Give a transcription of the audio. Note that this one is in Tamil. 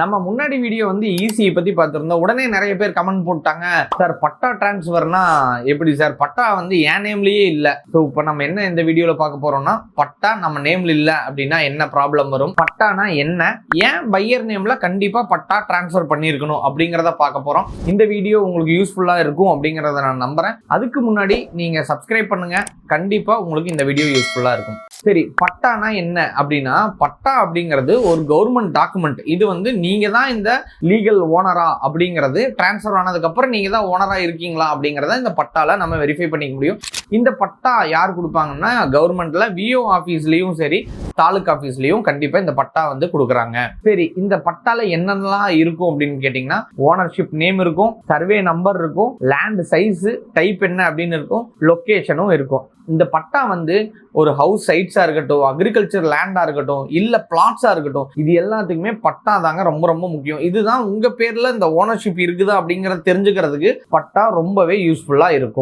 நம்ம முன்னாடி வீடியோ வந்து ஈஸியை பத்தி பார்த்துருந்தோம். உடனே நிறைய பேர் கமெண்ட் போட்டாங்க. சார் பட்டா டிரான்ஸ்ஃபர்னா எப்படி சார்? பட்டா வந்து என் நேம்லயே இல்லை. ஸோ இப்போ நம்ம என்ன இந்த வீடியோவில் பார்க்க போறோம்னா பட்டா நம்ம நேம்ல இல்லை அப்படின்னா என்ன ப்ராப்ளம் வரும்? பட்டானா என்ன? ஏன் பையர் நேம்ல கண்டிப்பா பட்டா டிரான்ஸ்ஃபர் பண்ணியிருக்கணும் அப்படிங்கிறத பார்க்க போறோம். இந்த வீடியோ உங்களுக்கு யூஸ்ஃபுல்லா இருக்கும் அப்படிங்கிறத நான் நம்புறேன். அதுக்கு முன்னாடி நீங்க சப்ஸ்கிரைப் பண்ணுங்க. கண்டிப்பா உங்களுக்கு இந்த வீடியோ யூஸ்ஃபுல்லா இருக்கும். சரி பட்டானா என்ன? அப்படின்னா பட்டா அப்படிங்கிறது ஒரு கவர்மெண்ட் டாக்குமெண்ட் இது வந்து நீங்க தான் இந்த லீகல் ஓனரா அப்படிங்கிறது டிரான்ஸ்ஃபர் ஆனதுக்கு அப்புறம் நீங்க தான் ஓனரா இருக்கீங்களா அப்படிங்கிறத இந்த பட்டால நம்ம வெரிஃபை பண்ணிக்க முடியும். இந்த பட்டா யார் கொடுப்பாங்கன்னா கவர்மெண்ட்ல விஓ ஆஃபீஸ்லயும் சரி தாலுக் ஆஃபீஸ்லயும் கண்டிப்பா இந்த பட்டா வந்து கொடுக்குறாங்க. சரி இந்த பட்டால என்னென்னலாம் இருக்கும் அப்படின்னு கேட்டிங்கன்னா ஓனர்ஷிப் நேம் இருக்கும் சர்வே நம்பர் இருக்கும் லேண்ட் சைஸ் டைப் என்ன அப்படின்னு இருக்கும் லொக்கேஷனும் இருக்கும். இந்த பட்டா வந்து ஒரு ஹவுஸ் சைட்ஸாக இருக்கட்டும் அக்ரிகல்ச்சர் லேண்டாக இருக்கட்டும் இல்லை பிளாட்ஸாக இருக்கட்டும் இது எல்லாத்துக்குமே பட்டா தாங்க ரொம்ப ரொம்ப முக்கியம். இதுதான் உங்கள் பேரில் இந்த ஓனர்ஷிப் இருக்குதா அப்படிங்கிறத தெரிஞ்சுக்கிறதுக்கு பட்டா ரொம்பவே யூஸ்ஃபுல்லாக இருக்கும்.